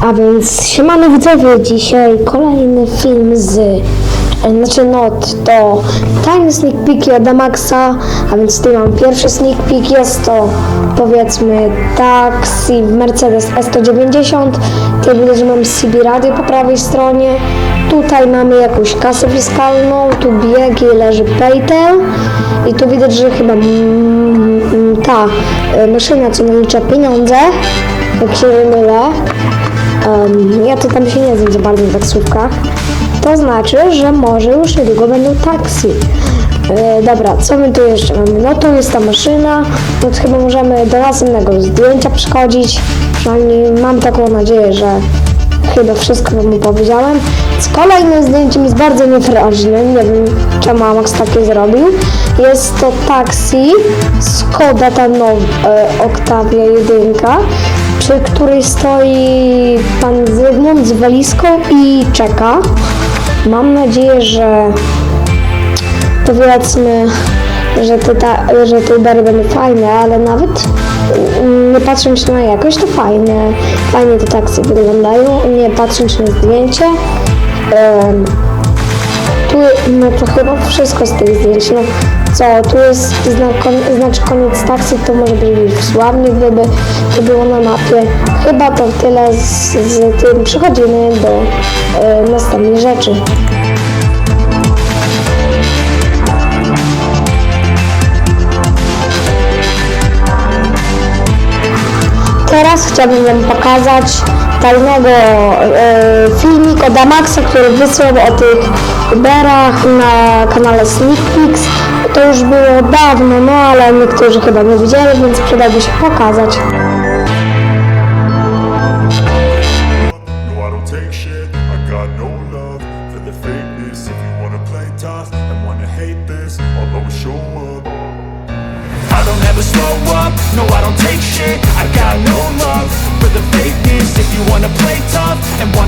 A więc siemano widzowie, dzisiaj kolejny film z, e, znaczy no to tajny sneak peeki od Amaxa, a więc tutaj mam pierwszy sneak peek, jest to powiedzmy taksi Mercedes S190, tutaj widać, że mam CB radio po prawej stronie, tutaj mamy jakąś kasę fiskalną, tu biegi, leży Paytel i tu widać, że chyba ta e, maszyna co nalicza pieniądze, jak się nie mylę, Em, ja to tam się nie znam za bardzo w taksówkach. To znaczy, że może już niedługo będą taksi. E, dobra, co my tu jeszcze mamy? No to jest ta maszyna, no to chyba możemy do następnego zdjęcia przechodzić. Przynajmniej mam taką nadzieję, że chyba wszystko wam powiedziałem. Z kolejnym zdjęciem jest bardzo niewyraźny, nie wiem czemu Max takie zrobił. Jest to taksi Skoda ta now, e, Octavia 1 przy której stoi pan Zygmunt z walizką i czeka. Mam nadzieję, że powiedzmy, że te, ta, że te Ubery będą fajne, ale nawet mm, nie patrząc na jakość, to fajne. Fajnie te taksy wyglądają, nie patrząc na zdjęcie. Em, tu, no to chyba wszystko z tych zdjęć. No co, tu jest znaczy koniec taksy, to może być sławny, gdyby to było na mapie. Chyba to tyle z, z tym. Przechodzimy do e, następnej rzeczy. Teraz chciałbym Wam pokazać tajnego e, filmik od Amaxa, który wysłał o tych Uberach na kanale Peeks. To już było dawno, no ale niektórzy chyba nie widzieli, więc przydałby się pokazać. I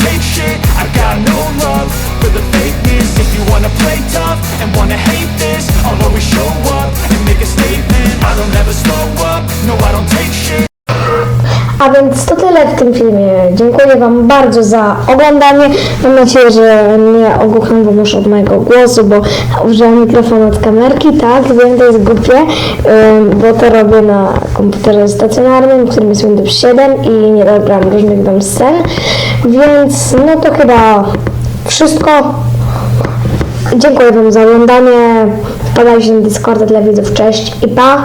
A więc to tyle w tym filmie. Dziękuję Wam bardzo za oglądanie. Mam nadzieję, że nie ogłucham Wam już od mojego głosu, bo użyłam mikrofonu od kamerki. Tak, wiem, to jest głupie, bo to robię na komputerze stacjonarnym, którym jest Windows 7 i nie nagram różnych tam scen. Więc no to chyba wszystko. Dziękuję Wam za oglądanie. Wpadajcie na Discorda dla widzów. Cześć i pa!